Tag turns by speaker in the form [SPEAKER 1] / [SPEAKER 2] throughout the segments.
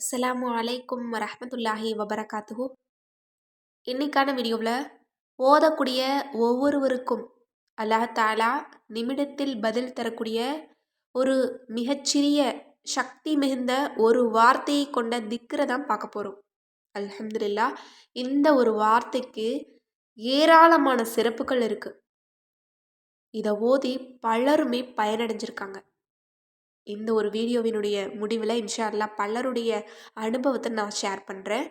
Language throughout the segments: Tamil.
[SPEAKER 1] அஸ்லாம் அலைக்கும் வரமத்துல்லாஹி வபரகாத்துஹு. இன்னைக்கான வீடியோவில் ஓதக்கூடிய ஒவ்வொருவருக்கும் அல்லாஹ் தாலா நிமிடத்தில் பதில் தரக்கூடிய ஒரு மிகச்சிறிய சக்தி மிகுந்த ஒரு வார்த்தையை கொண்ட திக்கரை தான் பார்க்க போகிறோம் அலமதுல்லா இந்த ஒரு வார்த்தைக்கு ஏராளமான சிறப்புகள் இருக்குது இதை ஓதி பலருமே பயனடைஞ்சிருக்காங்க. இந்த ஒரு வீடியோவினுடைய முடிவில் இன்ஷா அல்லாஹ் பலருடைய அனுபவத்தை நான் ஷேர் பண்ணுறேன்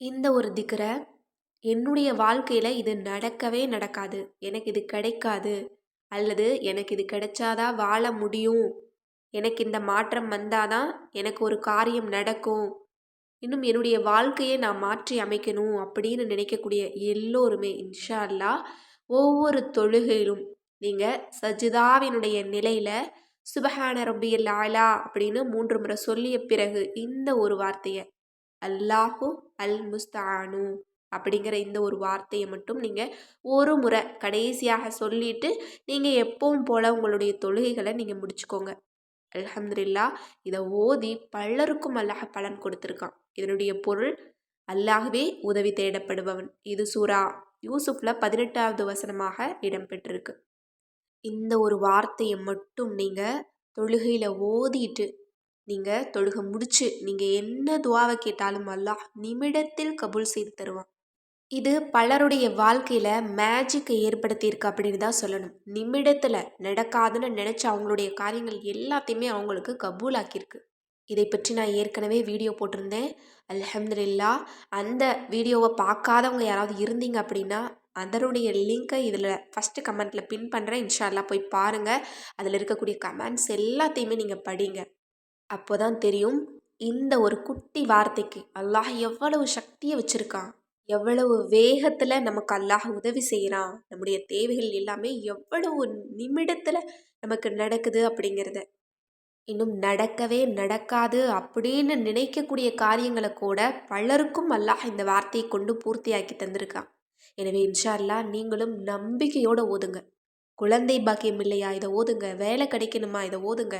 [SPEAKER 1] இந்த ஒரு திக்கரை என்னுடைய வாழ்க்கையில் இது நடக்கவே நடக்காது. எனக்கு இது கிடைக்காது. அல்லது எனக்கு இது கிடைச்சாதான் வாழ முடியும். எனக்கு இந்த மாற்றம் வந்தாதான் எனக்கு ஒரு காரியம் நடக்கும். இன்னும் என்னுடைய வாழ்க்கையை நான் மாற்றி அமைக்கணும் அப்படின்னு நினைக்கக்கூடிய எல்லோருமே இன்ஷா அல்லா ஒவ்வொரு தொழுகையிலும் நீங்கள் சஜிதாவினுடைய நிலையில் சுபஹான ரப்பியல் ஆலா அப்படின்னு மூன்று முறை சொல்லிய பிறகு இந்த ஒரு வார்த்தையை அல்லாஹு அல் முஸ்தானு அப்படிங்கிற இந்த ஒரு வார்த்தையை மட்டும் நீங்கள் ஒரு முறை கடைசியாக சொல்லிட்டு நீங்கள் எப்பவும் போல் உங்களுடைய தொழுகைகளை நீங்கள் முடிச்சுக்கோங்க. அல்ஹம்துலில்லா இதை ஓதி பலருக்கும் அல்லாஹ் பலன் கொடுத்துருக்கான். இதனுடைய பொருள் அல்லாஹ்வே உதவி தேடப்படுபவன். இது சூரா யூசுஃபில் பதினெட்டாவது வசனமாக இடம்பெற்றிருக்கு. இந்த ஒரு வார்த்தையை மட்டும் நீங்கள் தொழுகையில் ஓதிட்டு நீங்கள் தொழுகை முடிச்சு நீங்கள் என்ன துவாவை கேட்டாலும் அல்லாஹ் நிமிடத்தில் கபூல் செய்து தருவான். இது பலருடைய வாழ்க்கையில் மேஜிக்கை ஏற்படுத்தியிருக்கு அப்படின்னு தான் சொல்லணும். நிமிடத்தில் நடக்காதுன்னு நினச்ச அவங்களுடைய காரியங்கள் எல்லாத்தையுமே அவங்களுக்கு கபூல் ஆக்கியிருக்கு இதை பற்றி நான் ஏற்கனவே வீடியோ போட்டிருந்தேன். அலமதுல்லா அந்த வீடியோவை பார்க்காதவங்க யாராவது இருந்தீங்க அப்படின்னா அதனுடைய லிங்க்கை இதில் ஃபஸ்ட்டு கமெண்ட்டில் பின் பண்ணுறேன் இன்ஷால்லா போய் பாருங்கள் அதில் இருக்கக்கூடிய கமெண்ட்ஸ் எல்லாத்தையுமே நீங்கள் படிங்க. அப்போ தான் தெரியும் இந்த ஒரு குட்டி வார்த்தைக்கு அல்லாஹ் எவ்வளவு சக்தியை வச்சுருக்கான். எவ்வளவு வேகத்தில் நமக்கு அல்லாஹ் உதவி செய்கிறான் நம்முடைய தேவைகள் எல்லாமே எவ்வளவு நிமிடத்தில் நமக்கு நடக்குது அப்படிங்கிறத. இன்னும் நடக்கவே நடக்காது அப்படின்னு நினைக்கக்கூடிய காரியங்களை கூட பலருக்கும் அல்லாஹ் இந்த வார்த்தையை கொண்டு பூர்த்தியாக்கி தந்திருக்கான். எனவே இன்ஷா அல்லாஹ் நீங்களும் நம்பிக்கையோடு ஓதுங்க. குழந்தை பாக்கியம் இல்லையா? இதை ஓதுங்க. வேலை கிடைக்கணுமா? இதை ஓதுங்க.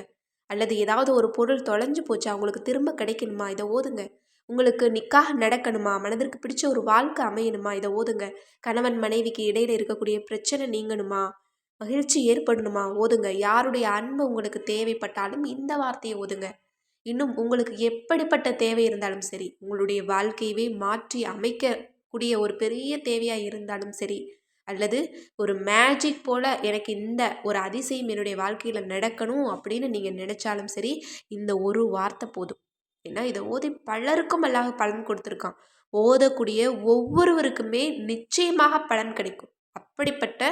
[SPEAKER 1] அல்லது ஏதாவது ஒரு பொருள் தொலைஞ்சு போச்சா? உங்களுக்கு திரும்ப கிடைக்கணுமா? இதை ஓதுங்க. உங்களுக்கு நிக்காக நடக்கணுமா? மனதிற்கு பிடிச்ச ஒரு வாழ்க்கை அமையணுமா? இதை ஓதுங்க. கணவன் மனைவிக்கு இடையில இருக்கக்கூடிய பிரச்சனை நீங்கணுமா? மகிழ்ச்சி ஏற்படணுமா? ஓதுங்க. யாருடைய அன்பு உங்களுக்கு தேவைப்பட்டாலும் இந்த வார்த்தையை ஓதுங்க. இன்னும் உங்களுக்கு எப்படிப்பட்ட தேவை இருந்தாலும் சரி உங்களுடைய வாழ்க்கையவே மாற்றி அமைக்க கூடிய ஒரு பெரிய தேவையாக இருந்தாலும் சரி அல்லது ஒரு மேஜிக் போல் எனக்கு இந்த ஒரு அதிசயம் என்னுடைய வாழ்க்கையில் நடக்கணும் அப்படின்னு நீங்கள் நினச்சாலும் சரி இந்த ஒரு வார்த்தை போதும். ஏன்னா இதை ஓதி பலருக்கும் அல்லாஹ் பலன் கொடுத்துருக்கான். ஓதக்கூடிய ஒவ்வொருவருக்குமே நிச்சயமாக பலன் கிடைக்கும். அப்படிப்பட்ட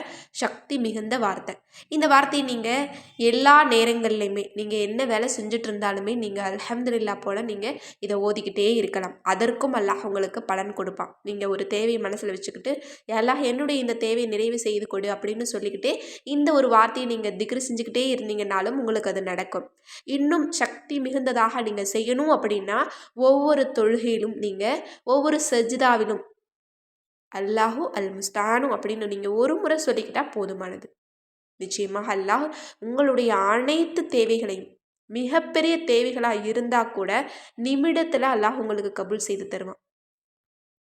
[SPEAKER 1] சக்தி மிகுந்த வார்த்தை. இந்த வார்த்தையை நீங்கள் எல்லா நேரங்கள்லையுமே நீங்கள் என்ன வேலை செஞ்சுட்டு இருந்தாலுமே நீங்கள் அல்ஹம்துல்லா போல் நீங்கள் இதை ஓதிக்கிட்டே இருக்கலாம். அதற்கும் அல்லாஹ் உங்களுக்கு பலன் கொடுப்பான். நீங்கள் ஒரு தேவையை மனசில் வச்சுக்கிட்டு எல்லாம் என்னுடைய இந்த தேவையை நிறைவு செய்து கொடு அப்படின்னு சொல்லிக்கிட்டே இந்த ஒரு வார்த்தையை நீங்கள் திக்ரு செஞ்சுக்கிட்டே இருந்தீங்கனாலும் உங்களுக்கு அது நடக்கும். இன்னும் சக்தி மிகுந்ததாக நீங்கள் செய்யணும் அப்படின்னா ஒவ்வொரு தொழுகையிலும் நீங்கள் ஒவ்வொரு சஜிதாவிலும் அல்லாஹு அல் முஸ்தானு அப்படின்னு நீங்கள் ஒரு முறை சொல்லிக்கிட்டால் போதுமானது. நிச்சயமாக அல்லாஹ் உங்களுடைய அனைத்து தேவைகளையும் மிகப்பெரிய தேவைகளாக இருந்தால் கூட நிமிடத்தில் அல்லாஹ் உங்களுக்கு கபூல் செய்து தருவான்.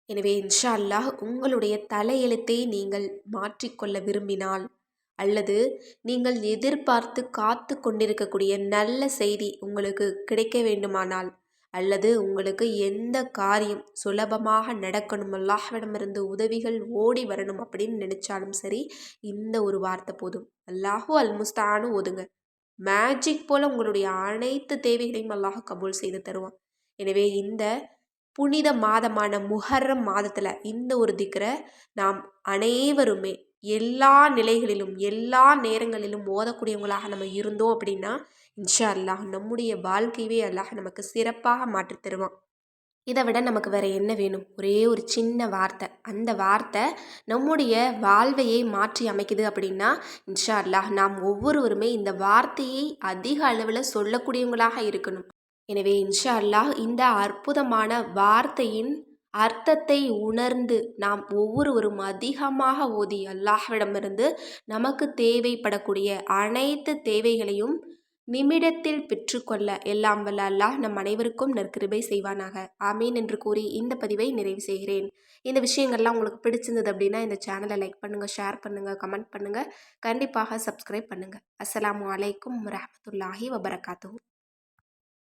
[SPEAKER 1] எனவே இன்ஷா அல்லாஹ் உங்களுடைய தலையெழுத்தை நீங்கள் மாற்றிக்கொள்ள விரும்பினால் அல்லது நீங்கள் எதிர்பார்த்து காத்து கொண்டிருக்கக்கூடிய நல்ல செய்தி உங்களுக்கு கிடைக்க வேண்டுமானால் அல்லது உங்களுக்கு எந்த காரியம் சுலபமாக நடக்கணும்? அல்லாஹ்விடமிருந்து உதவிகள் ஓடி வரணும் அப்படின்னு நினச்சாலும் சரி இந்த ஒரு வார்த்தை போதும். அல்லாஹூ அல் முஸ்தானு ஒதுங்க மேஜிக் போல் உங்களுடைய அனைத்து தேவைகளையும் அல்லாஹ் கபூல் செய்து தருவான். எனவே இந்த புனித மாதமான முஹர்ரம் மாதத்தில் இந்த ஒரு திக்கரை நாம் அனைவருமே எல்லா நிலைகளிலும் எல்லா நேரங்களிலும் ஓதக்கூடியவங்களாக நம்ம இருந்தோம் அப்படின்னா இன்ஷா அல்லாஹ் நம்முடைய வாழ்க்கையவே அல்லாஹ் நமக்கு சிறப்பாக மாற்றித் தருவான். இதை விட நமக்கு வேறு என்ன வேணும்? ஒரே ஒரு சின்ன வார்த்தை. அந்த வார்த்தை நம்முடைய வாழ்வையை மாற்றி அமைக்குது அப்படின்னா இன்ஷா அல்லாஹ் நாம் ஒவ்வொருவருமே இந்த வார்த்தையை அதிக அளவில் சொல்லக்கூடியவங்களாக இருக்கணும். எனவே இன்ஷா அல்லாஹ் இந்த அற்புதமான வார்த்தையின் அர்த்தத்தை உணர்ந்து நாம் ஒவ்வொருவரும் அதிகமாக ஓதி அல்லாஹ்விடமிருந்து நமக்கு தேவைப்படக்கூடிய அனைத்து தேவைகளையும் நிமிடத்தில் பெற்றுக்கொள்ள எல்லாம் வல்ல அல்லாஹ் நம் அனைவருக்கும் நற்கிருபை செய்வானாக. ஆமீன் என்று கூறி இந்த பதிவை நிறைவு செய்கிறேன். இந்த விஷயங்கள்லாம் உங்களுக்கு பிடிச்சிருந்தது அப்படின்னா இந்த சேனலை லைக் பண்ணுங்கள் ஷேர் பண்ணுங்கள் கமெண்ட் பண்ணுங்கள் கண்டிப்பாக சப்ஸ்கிரைப் பண்ணுங்கள் அஸ்லாம் அலைக்கும் வரமத்துல்லாஹி வபரகாத்துஹு.